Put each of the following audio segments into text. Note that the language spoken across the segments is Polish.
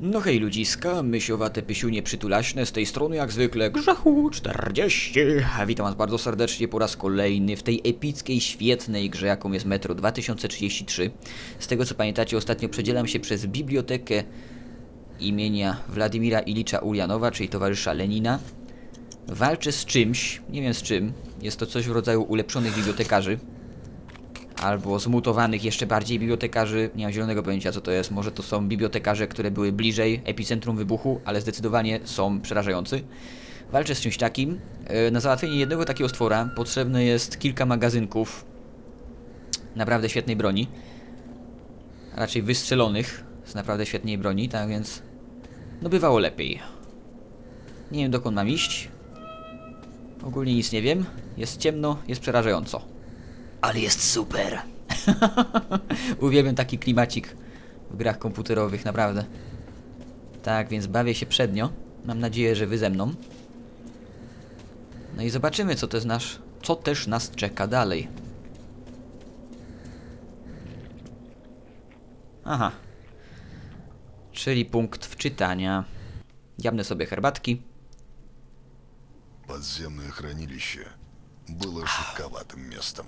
No hej ludziska, mysiowate pysiunie przytulaśne, z tej strony jak zwykle Grzechu 40. A Witam was bardzo serdecznie po raz kolejny w tej epickiej, świetnej grze jaką jest Metro 2033. Z tego co pamiętacie, ostatnio przedzielam się przez bibliotekę imienia Władimira Ilicza Uljanowa, czyli towarzysza Lenina. Walczę z czymś, nie wiem z czym, jest to coś w rodzaju ulepszonych bibliotekarzy. Albo zmutowanych jeszcze bardziej bibliotekarzy, nie mam zielonego pojęcia co to jest. Może to są bibliotekarze, które były bliżej epicentrum wybuchu, ale zdecydowanie są przerażający. Walczę z czymś takim. E, Na załatwienie jednego takiego stwora potrzebne jest kilka magazynków naprawdę świetnej broni. Raczej wystrzelonych z naprawdę świetnej broni, tak więc no bywało lepiej. Nie wiem dokąd mam iść. Ogólnie nic nie wiem. Jest ciemno, jest przerażająco Ale jest super. Uwielbiam taki klimacik w grach komputerowych, naprawdę. Tak, więc bawię się przednio. Mam nadzieję, że wy ze mną. No i zobaczymy, co też, nasz, co też nas czeka dalej. Aha. Czyli punkt wczytania. Jabnę sobie herbatki. Подземное хранилище было жутковатым местом.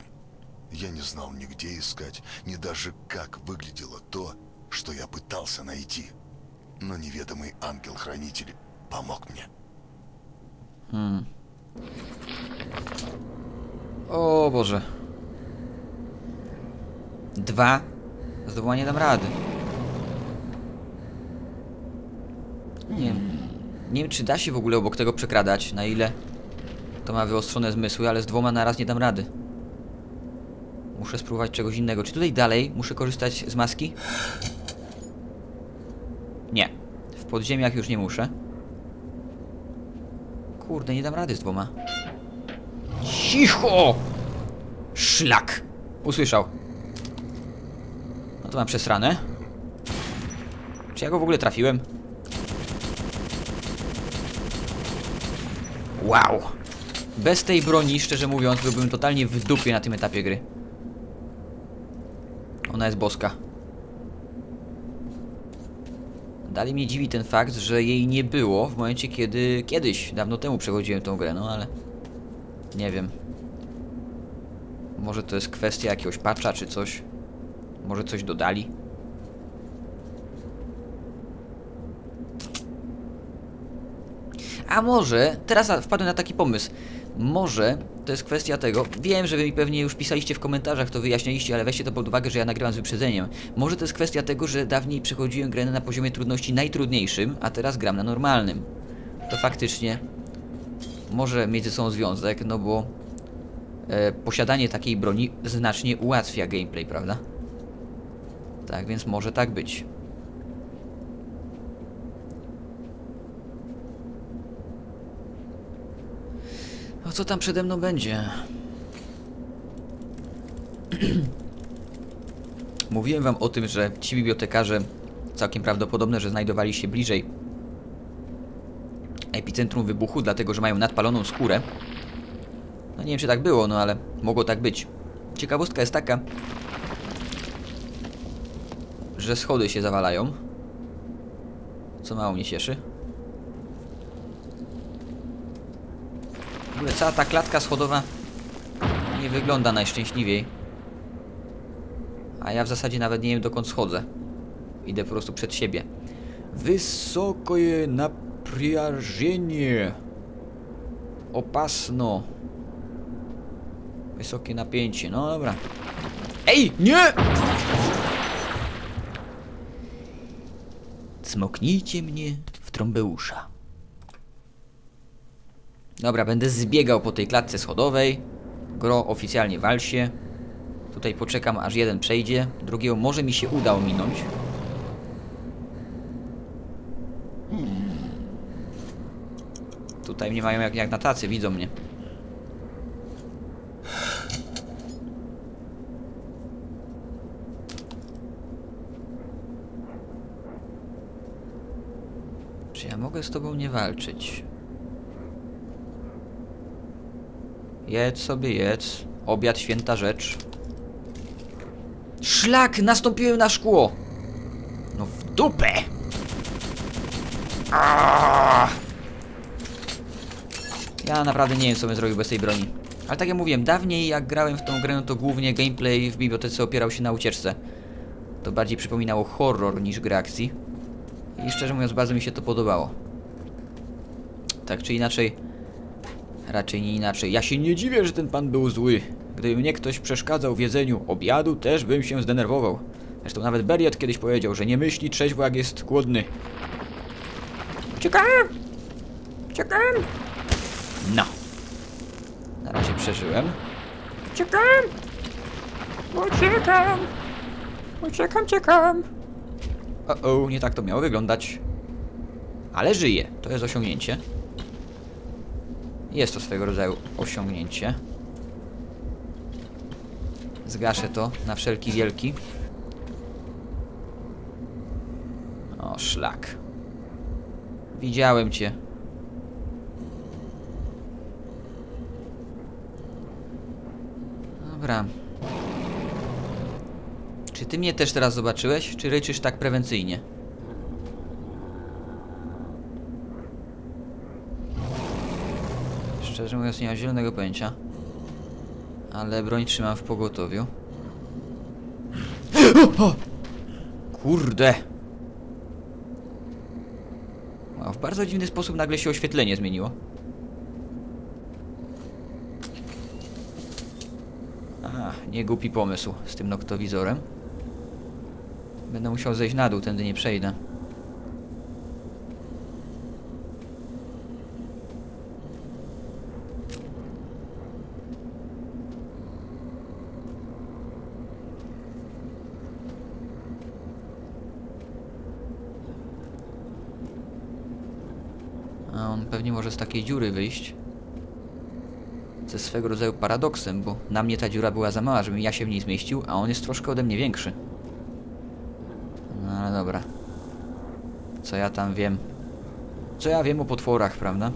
Я не знал ни где искать, ни даже как выглядело то, что я пытался найти. Но неведомый ангел-хранитель помог мне. O Boże. Dwa. Znowu nie dam rady. Nie wiem. Nie wiem, czy da się w ogóle obok tego przekradać, na ile to ma wyostrzone zmysły, ale z dwoma naraz nie dam rady. Muszę spróbować czegoś innego. Czy tutaj dalej muszę korzystać z maski? Nie. W podziemiach już nie muszę. Kurde, nie dam rady z dwoma. Cicho! Szlak! Usłyszał. No to mam przesrane. Czy ja go w ogóle trafiłem? Wow! Bez tej broni, szczerze mówiąc, byłbym totalnie w dupie na tym etapie gry. Ona jest boska. Dalej mnie dziwi ten fakt, że jej nie było w momencie, kiedy kiedyś, dawno temu przechodziłem tą grę, no ale... Nie wiem. Może to jest kwestia jakiegoś patcha czy coś. Może coś dodali. A może, teraz wpadłem na taki pomysł. Może to jest kwestia tego. Wiem, że wy mi pewnie już pisaliście w komentarzach, to wyjaśnialiście, ale weźcie to pod uwagę, że ja nagrywam z wyprzedzeniem. Może to jest kwestia tego, że dawniej przechodziłem grę na poziomie trudności najtrudniejszym, a teraz gram na normalnym. To faktycznie może mieć ze sobą związek, no bo e, posiadanie takiej broni znacznie ułatwia gameplay, prawda? Tak więc może tak być. No co tam przede mną będzie? Mówiłem wam o tym, że ci bibliotekarze całkiem prawdopodobne, że znajdowali się bliżej epicentrum wybuchu, dlatego że mają nadpaloną skórę. No nie wiem, czy tak było, no ale mogło tak być. Ciekawostka jest taka, że schody się zawalają. Co mało mnie cieszy. W ogóle cała ta klatka schodowa nie wygląda najszczęśliwiej. A ja w zasadzie nawet nie wiem dokąd schodzę. Idę po prostu przed siebie. Wysokie naprężenie. Opasno. Wysokie napięcie. No dobra. Ej, nie! Smoknijcie mnie w trąbeusza. Dobra, będę zbiegał po tej klatce schodowej. Gro oficjalnie wal się. Tutaj poczekam aż jeden przejdzie. Drugiego może mi się uda ominąć. Tutaj mnie mają jak, jak na tacy, widzą mnie. Czy ja mogę z tobą nie walczyć? Jedz sobie, jedz. Obiad, święta rzecz. Szlak! Nastąpiłem na szkło! No w dupę! Aaaa! Ja naprawdę nie wiem, co bym zrobił bez tej broni. Ale tak jak mówiłem, dawniej jak grałem w tą grę, no to głównie gameplay w bibliotece opierał się na ucieczce. To bardziej przypominało horror niż grę akcji. I szczerze mówiąc, bardzo mi się to podobało. Tak czy inaczej, raczej nie inaczej. Ja się nie dziwię, że ten pan był zły. Gdyby mnie ktoś przeszkadzał w jedzeniu obiadu, też bym się zdenerwował. Zresztą nawet Beriot kiedyś powiedział, że nie myśli trzeźwo jak jest głodny. Uciekam! Uciekam! No. Na razie przeżyłem. Uciekam! Uciekam! Uciekam, uciekam! O, o, nie tak to miało wyglądać. Ale żyję. To jest osiągnięcie. Jest to swego rodzaju osiągnięcie. Zgaszę to na wszelki wielki. O, szlak. Widziałem cię. Dobra. Czy ty mnie też teraz zobaczyłeś, czy ryczysz tak prewencyjnie? Szczerze mówiąc, nie mam zielonego pojęcia. Ale broń trzymam w pogotowiu. Kurde! Wow, w bardzo dziwny sposób nagle się oświetlenie zmieniło. Aha, nie głupi pomysł z tym noktowizorem. Będę musiał zejść na dół, tędy nie przejdę. A on pewnie może z takiej dziury wyjść. Jest swego rodzaju paradoksem, bo na mnie ta dziura była za mała, żebym ja się w niej zmieścił, a on jest troszkę ode mnie większy. No ale dobra. Co ja tam wiem? Co ja wiem o potworach, prawda?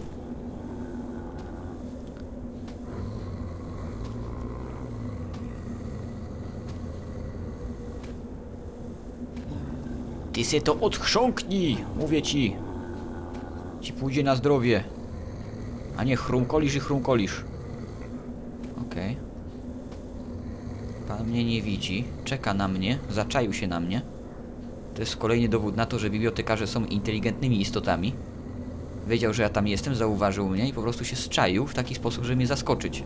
Ty se to odchrząknij, mówię ci. Ci pójdzie na zdrowie. A nie chrumkolisz i chrumkolisz. Okej. Pan mnie nie widzi. Czeka na mnie. Zaczaił się na mnie. To jest kolejny dowód na to, że bibliotekarze są inteligentnymi istotami. Wiedział, że ja tam jestem, zauważył mnie i po prostu się zczaił w taki sposób, żeby mnie zaskoczyć.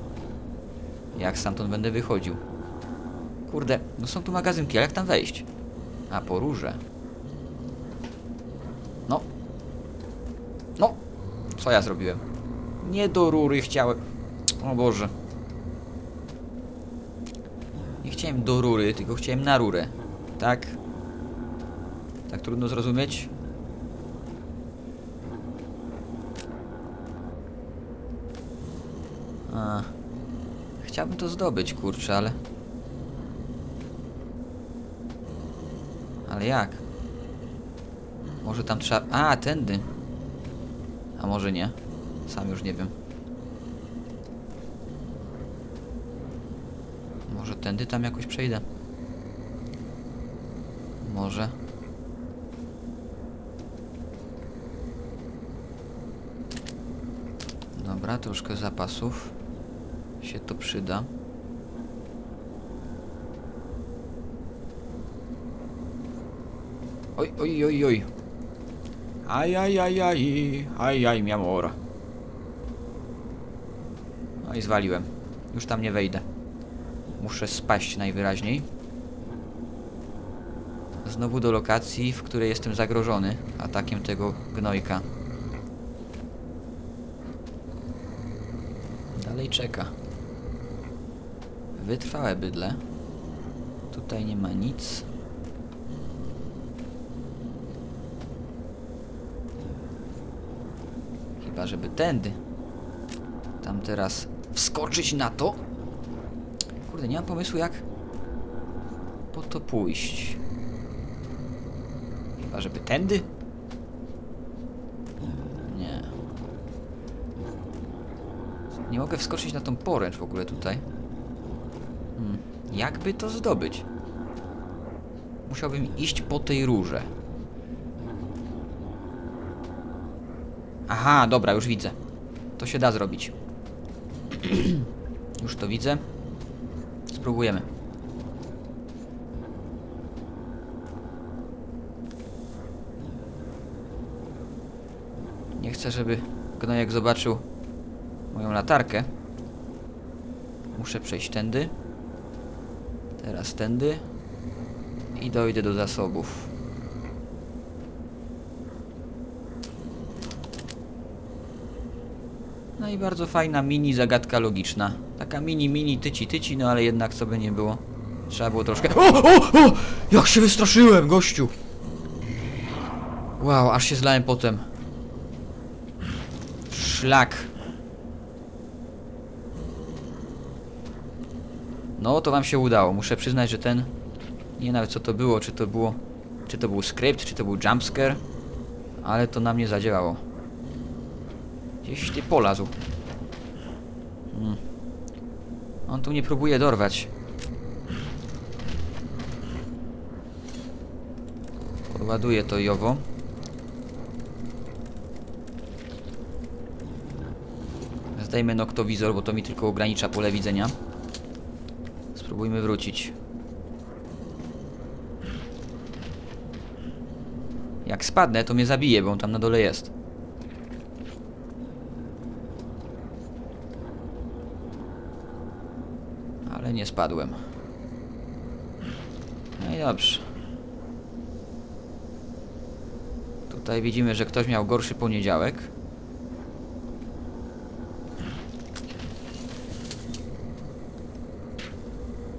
Jak stamtąd będę wychodził? Kurde, no są tu magazynki, ale jak tam wejść? A, po róże. No. No. Co ja zrobiłem? Nie do rury chciałem. O Boże. Nie chciałem do rury, tylko chciałem na rurę. Tak? Tak trudno zrozumieć? A. Chciałbym to zdobyć, kurczę, ale... Ale jak? Może tam trzeba... A, tędy. A może nie? Sam już nie wiem. Może tędy tam jakoś przejdę. Może. Dobra, troszkę zapasów. Się to przyda. Oj, oj, oj, oj. Aj, aj, aj, aj, aj, aj, mi. No i zwaliłem. Już tam nie wejdę. Muszę spaść najwyraźniej. Znowu do lokacji, w której jestem zagrożony atakiem tego gnojka. Dalej czeka. Wytrwałe bydle. Tutaj nie ma nic. Chyba, żeby tędy. Tam teraz wskoczyć na to. Kurde, nie mam pomysłu jak po to pójść. Chyba, żeby tędy? Nie. Nie mogę wskoczyć na tą poręcz w ogóle tutaj. Hmm. Jakby to zdobyć? Musiałbym iść po tej rurze. Aha, dobra, już widzę. To się da zrobić. Już to widzę. Spróbujemy. Nie chcę, żeby gnojek zobaczył moją latarkę. Muszę przejść tędy. Teraz tędy. I dojdę do zasobów. No i bardzo fajna mini zagadka logiczna. Taka mini, mini, tyci, tyci, no ale jednak co by nie było. Trzeba było troszkę... O, o, o! Jak się wystraszyłem, gościu! Wow, aż się zlałem potem. Szlak. No, to wam się udało. Muszę przyznać, że ten... Nie nawet co to było, czy to było... Czy to był skrypt, czy to był jumpscare. Ale to na mnie zadziałało. Gdzieś ty polazł. Hmm. On tu nie próbuje dorwać. Podładuję to i owo. Zdejmę noktowizor, bo to mi tylko ogranicza pole widzenia. Spróbujmy wrócić. Jak spadnę, to mnie zabije, bo on tam na dole jest. Ale nie spadłem. No i dobrze. Tutaj widzimy, że ktoś miał gorszy poniedziałek.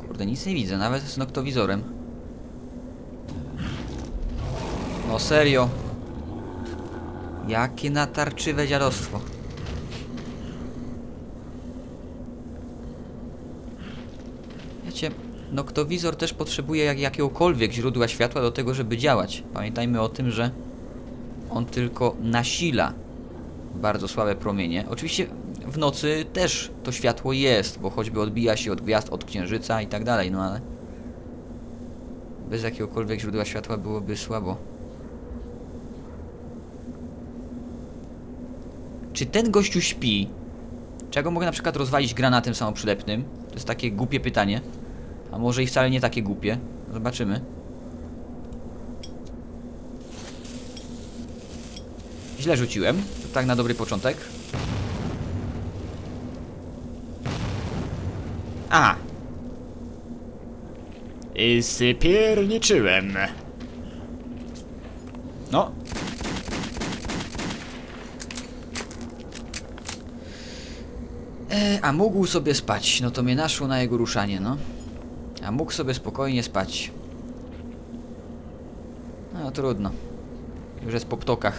Kurde, nic nie widzę, nawet z noktowizorem. No serio. Jakie natarczywe dziadostwo. Wiecie, noktowizor też potrzebuje jak jakiegokolwiek źródła światła do tego, żeby działać. Pamiętajmy o tym, że on tylko nasila bardzo słabe promienie. Oczywiście w nocy też to światło jest, bo choćby odbija się od gwiazd, od księżyca i tak dalej, no ale bez jakiegokolwiek źródła światła byłoby słabo. Czy ten gościu śpi? Czy ja go mogę na przykład rozwalić granatem samoprzylepnym? To jest takie głupie pytanie. A może i wcale nie takie głupie. Zobaczymy. Źle rzuciłem. To tak na dobry początek. A. I sypierniczyłem. No. E, a mógł sobie spać. No to mnie naszło na jego ruszanie, no. Mógł sobie spokojnie spać. No trudno. Już jest po ptokach.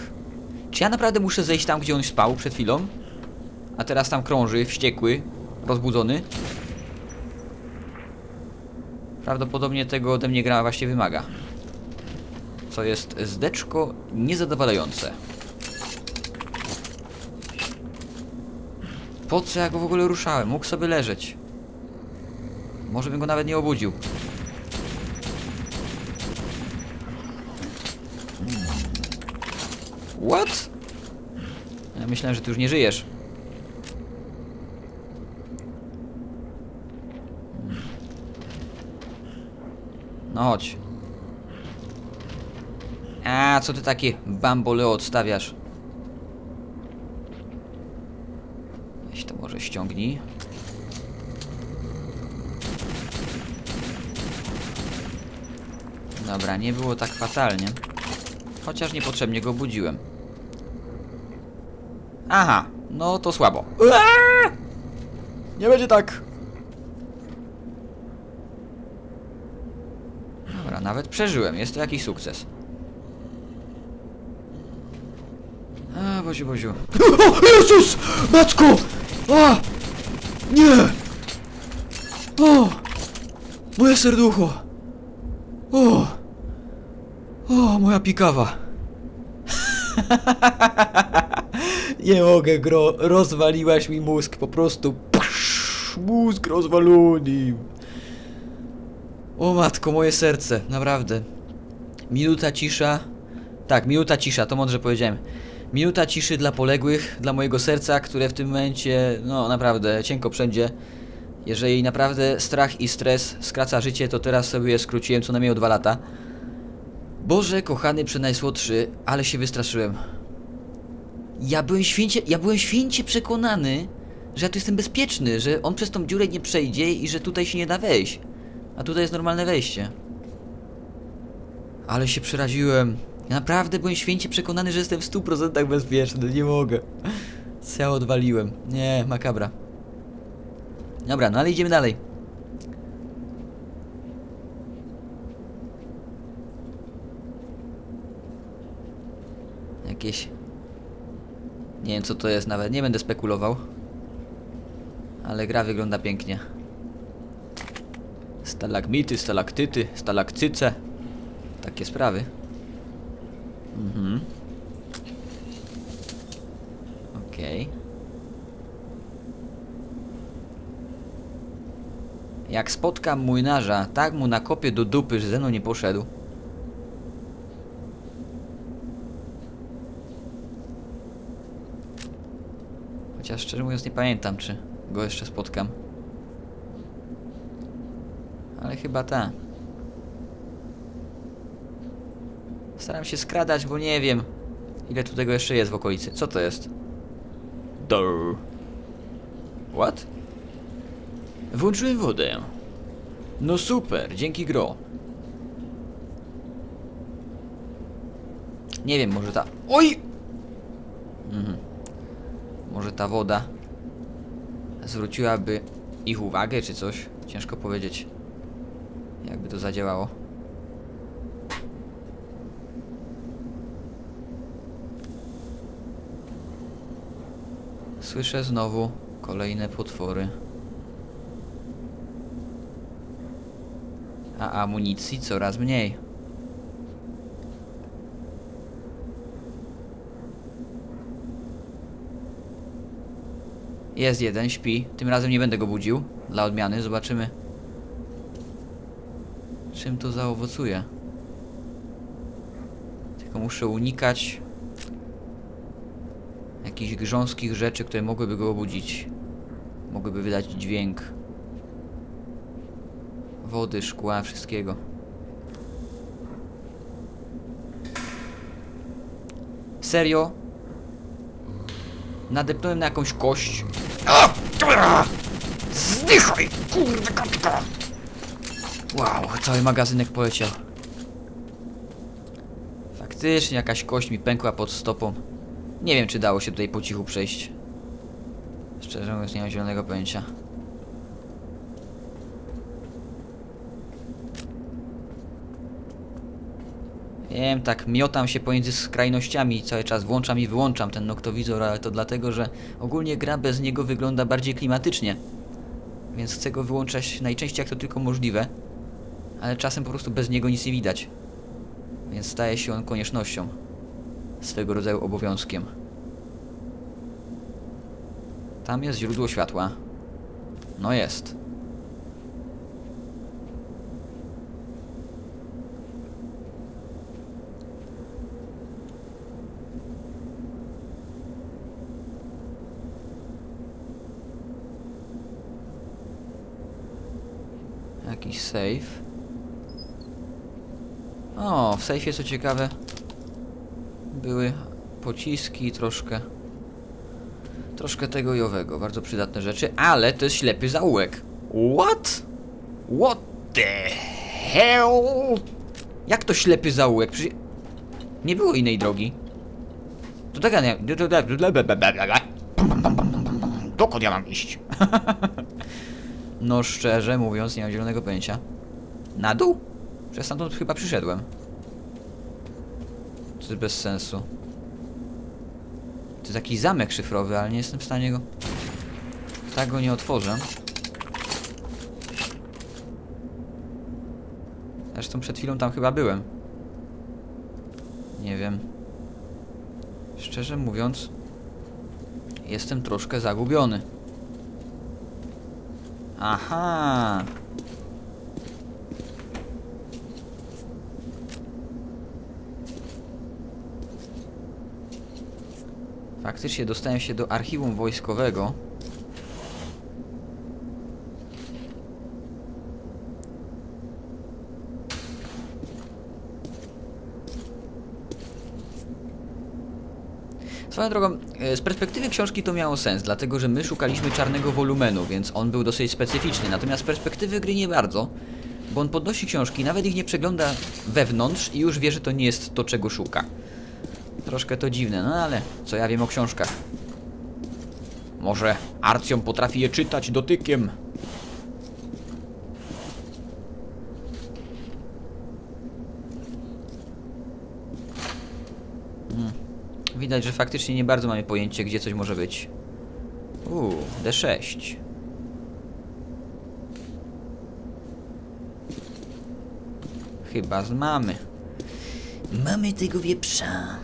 Czy ja naprawdę muszę zejść tam, gdzie on spał przed chwilą? A teraz tam krąży, wściekły, rozbudzony? Prawdopodobnie tego ode mnie gra właśnie wymaga. Co jest zdeczko niezadowalające. Po co ja go w ogóle ruszałem? Mógł sobie leżeć. Może bym go nawet nie obudził. What? Ja myślałem, że ty już nie żyjesz. No chodź. A, co ty takie bamboleo odstawiasz? Weź to może ściągnij. Dobra, nie było tak fatalnie. Chociaż niepotrzebnie go budziłem. Aha, no to słabo. Nie będzie tak. Dobra, nawet przeżyłem. Jest to jakiś sukces. A, Boziu, Boziu. O, Jezus! Matko! A! Nie! O! Moje serducho! O! O, moja pikawa! Nie mogę, gro. Rozwaliłaś mi mózg, po prostu. Psz, mózg rozwalony. O matko, moje serce, naprawdę. Minuta cisza. Tak, minuta cisza, to mądrze powiedziałem. Minuta ciszy dla poległych, dla mojego serca, które w tym momencie, no naprawdę, cienko wszędzie. Jeżeli naprawdę strach i stres skraca życie, to teraz sobie skróciłem co najmniej o dwa lata. Boże, kochany przenajsłodszy, ale się wystraszyłem. Ja byłem święcie, ja byłem święcie przekonany, że ja tu jestem bezpieczny, że on przez tą dziurę nie przejdzie i że tutaj się nie da wejść. A tutaj jest normalne wejście. Ale się przeraziłem. Ja naprawdę byłem święcie przekonany, że jestem w 100% bezpieczny. Nie mogę. Co ja odwaliłem? Nie, makabra. Dobra, no ale idziemy dalej. Jakieś... Nie wiem co to jest nawet, nie będę spekulował. Ale gra wygląda pięknie. Stalagmity, stalaktyty, stalakcyce. Takie sprawy. Mhm. Okej. Jak spotkam młynarza, tak mu nakopię do dupy, że ze mną nie poszedł. Chociaż szczerze mówiąc nie pamiętam, czy go jeszcze spotkam. Ale chyba ta. Staram się skradać, bo nie wiem, ile tu tego jeszcze jest w okolicy. Co to jest? Door. What? Włączyłem wodę. No super, dzięki gro. Nie wiem, może ta... Oj! Może ta woda zwróciłaby ich uwagę, czy coś? Ciężko powiedzieć, jakby to zadziałało. Słyszę znowu kolejne potwory. A amunicji coraz mniej. Jest jeden, śpi. Tym razem nie będę go budził. Dla odmiany, zobaczymy. Czym to zaowocuje? Tylko muszę unikać jakichś grząskich rzeczy, które mogłyby go obudzić. Mogłyby wydać dźwięk. Wody, szkła, wszystkiego. Serio? Nadepnąłem na jakąś kość. A! Zdychaj, kurde kotka! Wow, cały magazynek poleciał. Faktycznie jakaś kość mi pękła pod stopą. Nie wiem, czy dało się tutaj po cichu przejść. Szczerze mówiąc, nie mam zielonego pojęcia. Wiem, tak miotam się pomiędzy skrajnościami cały czas włączam i wyłączam ten noktowizor, ale to dlatego, że ogólnie gra bez niego wygląda bardziej klimatycznie. Więc chcę go wyłączać najczęściej jak to tylko możliwe, ale czasem po prostu bez niego nic nie widać. Więc staje się on koniecznością. Swego rodzaju obowiązkiem. Tam jest źródło światła. No jest. Jakiś safe. O, w sejfie co ciekawe były pociski troszkę troszkę tego i owego, bardzo przydatne rzeczy, ale to jest ślepy zaułek. What? What the hell? Jak to ślepy zaułek? Przecież nie było innej drogi. To taka nie... Dokąd ja mam iść? No szczerze mówiąc, nie mam zielonego pojęcia. Na dół? Przez stamtąd chyba przyszedłem. To jest bez sensu. To jest jakiś zamek szyfrowy, ale nie jestem w stanie go... Tak go nie otworzę. Zresztą przed chwilą tam chyba byłem. Nie wiem. Szczerze mówiąc, jestem troszkę zagubiony. Aha. Faktycznie dostałem się do archiwum wojskowego. Swoją drogą, e, z perspektywy książki to miało sens, dlatego że my szukaliśmy czarnego wolumenu, więc on był dosyć specyficzny. Natomiast z perspektywy gry nie bardzo, bo on podnosi książki, nawet ich nie przegląda wewnątrz i już wie, że to nie jest to, czego szuka. Troszkę to dziwne, no ale co ja wiem o książkach? Może Arcjon potrafi je czytać dotykiem? Hmm. Widać, że faktycznie nie bardzo mamy pojęcie, gdzie coś może być. Uuu, D6. Chyba z mamy. Mamy tego wieprza.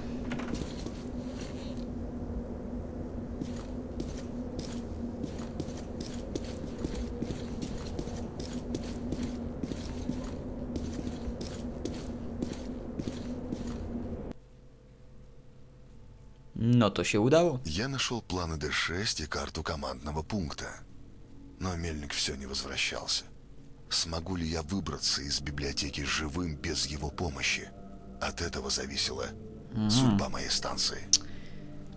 No to się udało. Я нашел планы Д-6 и карту командного пункта. Но Мельник все не возвращался. Смогу ли я выбраться из библиотеки живым без его помощи? От этого зависела судьба моей станции.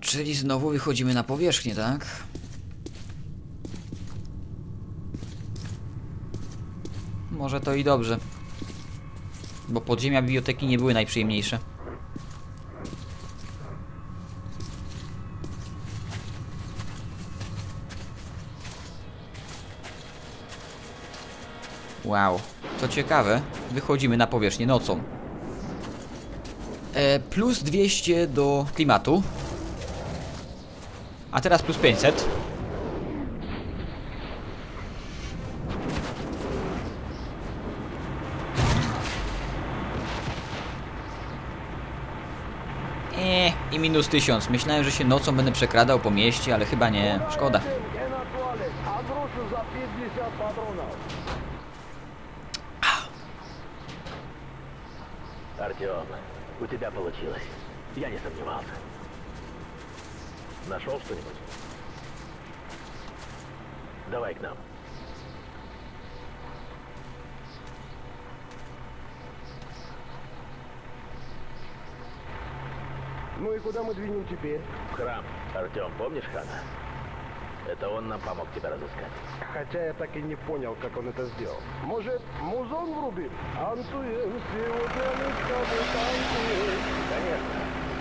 Czyli znowu wychodzimy na powierzchnię, tak? Może to i dobrze. Bo podziemia biblioteki nie były najprzyjemniejsze. Wow. Co ciekawe, wychodzimy na powierzchnię nocą. E, plus 200 do klimatu. A teraz plus 500. Eee, i minus 1000. Myślałem, że się nocą będę przekradał po mieście, ale chyba nie. Szkoda. Артем, у тебя получилось. Я не сомневался. Нашел что-нибудь? Давай к нам. Ну и куда мы двинем теперь? В храм. Артем, помнишь Хана? Это он нам помог тебя разыскать. Хотя я так и не понял, как он это сделал. Может, музон врубим? Антуем сегодня мы с тобой танцуем. Конечно.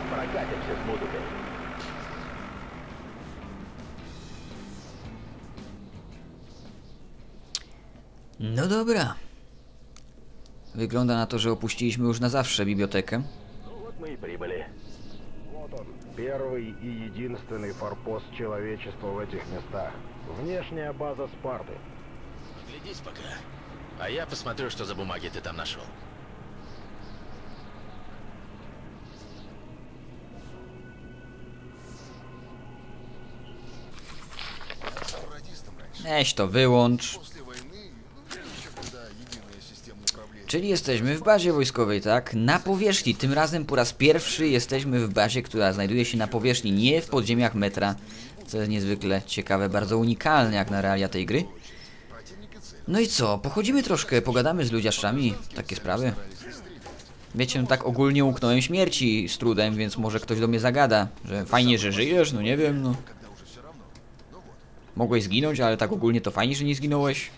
Прокатимся с музыкой. No dobra. Wygląda na to, że opuściliśmy już na zawsze bibliotekę. Ну вот мы и прибыли. Вот он, первый и единственный форпост человечества в этих местах. Внешняя база Спарты. Глядись пока. А я посмотрю, что за бумаги ты там нашел. Weź to wyłącz. Czyli jesteśmy w bazie wojskowej, tak? Na powierzchni. Tym razem po raz pierwszy jesteśmy w bazie, która znajduje się na powierzchni, nie w podziemiach metra. Co jest niezwykle ciekawe, bardzo unikalne jak na realia tej gry. No i co? Pochodzimy troszkę, pogadamy z ludziaszczami, takie sprawy. Wiecie, no tak ogólnie uknąłem śmierci z trudem, więc może ktoś do mnie zagada, że fajnie, że żyjesz, no nie wiem, no. Mogłeś zginąć, ale tak ogólnie to fajnie, że nie zginąłeś.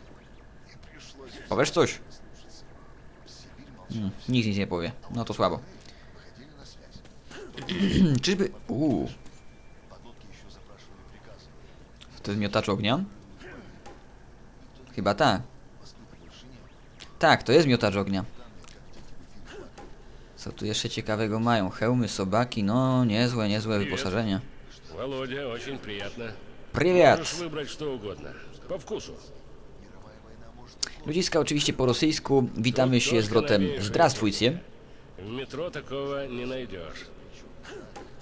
Powiesz coś? Hmm, nic nic nie powie. No to słabo. Czyżby... Uuu. To jest miotacz ognia? Chyba tak. Tak, to jest miotacz ognia. Co tu jeszcze ciekawego mają? Hełmy, sobaki, no niezłe, niezłe wyposażenie. Володя, очень приятно. Привет! Можешь выбрать что угодно. По вкусу. Ludziska oczywiście po rosyjsku witamy się zwrotem Zdrastwujcie.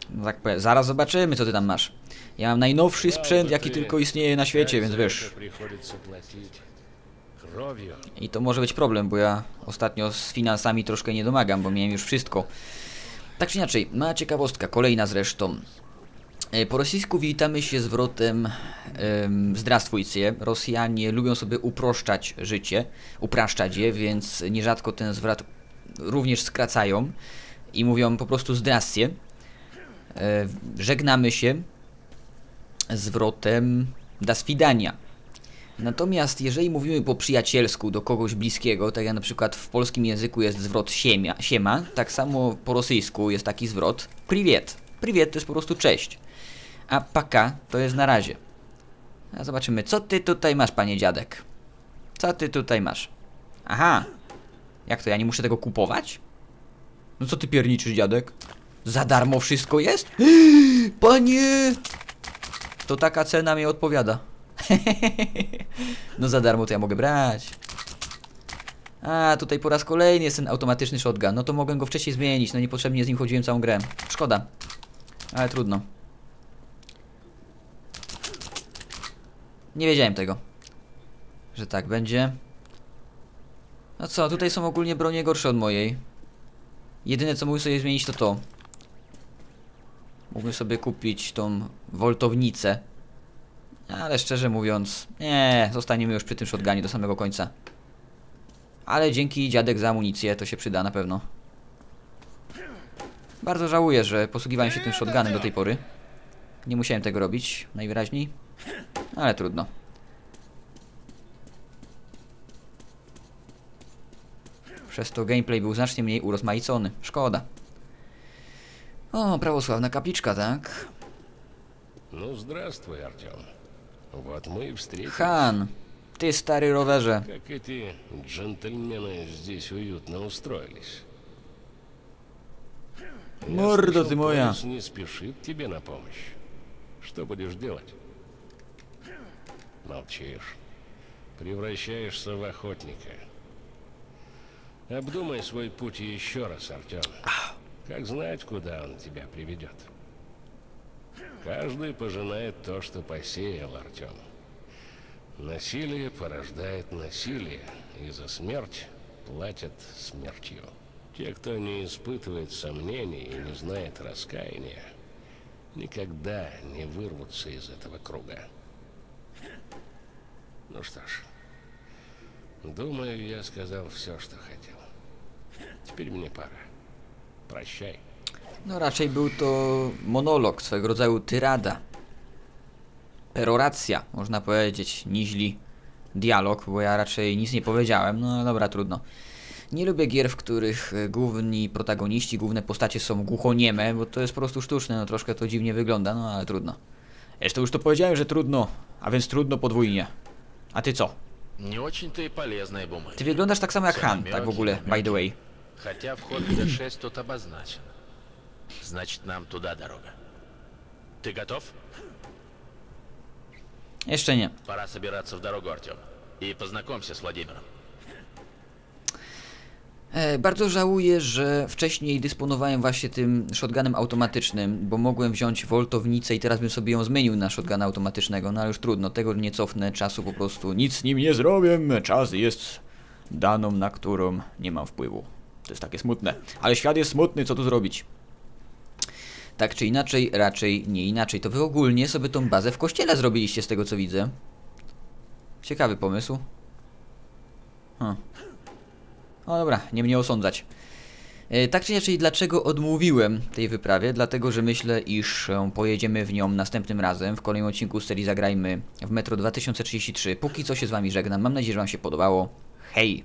No tak, zaraz zobaczymy, co ty tam masz. Ja mam najnowszy sprzęt, jaki tylko istnieje na świecie, więc wiesz. I to może być problem, bo ja ostatnio z finansami troszkę nie domagam, bo miałem już wszystko. Tak czy inaczej, ma ciekawostka, kolejna zresztą. E, Po rosyjsku witamy się zwrotem Zdrastwujcie. Rosjanie lubią sobie uproszczać życie, upraszczać je, więc nierzadko ten zwrot również skracają i mówią po prostu zdrastie. E, Żegnamy się zwrotem da swidania. Natomiast jeżeli mówimy po przyjacielsku do kogoś bliskiego, tak jak na przykład w polskim języku jest zwrot siemia, siema, tak samo po rosyjsku jest taki zwrot priwiet. Priwiet to jest po prostu cześć. A paka to jest na razie. A zobaczymy, co ty tutaj masz, panie dziadek? Co ty tutaj masz? Aha. Jak to, ja nie muszę tego kupować? No co ty pierniczysz, dziadek? Za darmo wszystko jest? Panie! To taka cena mi odpowiada. no za darmo to ja mogę brać. A, tutaj po raz kolejny jest ten automatyczny shotgun. No to mogłem go wcześniej zmienić. No niepotrzebnie z nim chodziłem całą grę. Szkoda. Ale trudno. Nie wiedziałem tego. Że tak będzie. No co, tutaj są ogólnie bronie gorsze od mojej. Jedyne co mógł sobie zmienić to to. Mógłbym sobie kupić tą woltownicę. Ale szczerze mówiąc, nie, zostaniemy już przy tym shotgunie do samego końca. Ale dzięki dziadek za amunicję, to się przyda na pewno. Bardzo żałuję, że posługiwałem się tym shotgunem do tej pory. Nie musiałem tego robić, najwyraźniej. Ale trudno. Przez to gameplay był znacznie mniej urozmaicony. Szkoda. O, prawosławna kapliczka, tak? Ну, здравствуй, Артем. Вот мы и встретились. Han, ty stary rowerze. Как эти джентльмены здесь уютно устроились. Я Морда слышал, ты моя. Не спешит тебе на помощь. Что будешь делать? Молчишь. Превращаешься в охотника. Обдумай свой путь еще раз, Артем. Как знать, куда он тебя приведет. Каждый пожинает то, что посеял, Артем. Насилие порождает насилие, и за смерть платят смертью. Те, кто не испытывает сомнений и не знает раскаяния, никогда не вырвутся из этого круга. Ну что ж, думаю, я сказал все, что хотел. Теперь мне пора. Прощай. No raczej był to monolog, swego rodzaju tyrada. Peroracja, można powiedzieć, niźli dialog, bo ja raczej nic nie powiedziałem, no dobra, trudno. Nie lubię gier, w których e, główni protagoniści, główne postacie są głuchonieme, bo to jest po prostu sztuczne, no troszkę to dziwnie wygląda, no ale trudno. Zresztą już to powiedziałem, że trudno, a więc trudno podwójnie. A ty co? Не очень-то и полезные бумаги. Ty wyglądasz tak samo jak Han, tak w ogóle, by the way. Хотя вход в Д6 тут обозначен. Значит, нам туда дорога. Ты готов? Jeszcze nie. Пора собираться в дорогу, Артем. И познакомься с Владимиром. E, bardzo żałuję, że wcześniej dysponowałem właśnie tym shotgunem automatycznym, bo mogłem wziąć woltownicę i teraz bym sobie ją zmienił na shotguna automatycznego, no ale już trudno, tego nie cofnę, czasu po prostu nic z nim nie zrobię, czas jest daną, na którą nie mam wpływu. To jest takie smutne, ale świat jest smutny, co tu zrobić? Tak czy inaczej, raczej nie inaczej. To wy ogólnie sobie tą bazę w kościele zrobiliście z tego co widzę. Ciekawy pomysł. Hm. O dobra, nie mnie osądzać. E, Tak czy inaczej, dlaczego odmówiłem tej wyprawie? Dlatego, że myślę, iż e, pojedziemy w nią następnym razem. W kolejnym odcinku serii Zagrajmy w Metro 2033. Póki co się z Wami żegnam. Mam nadzieję, że Wam się podobało. Hej!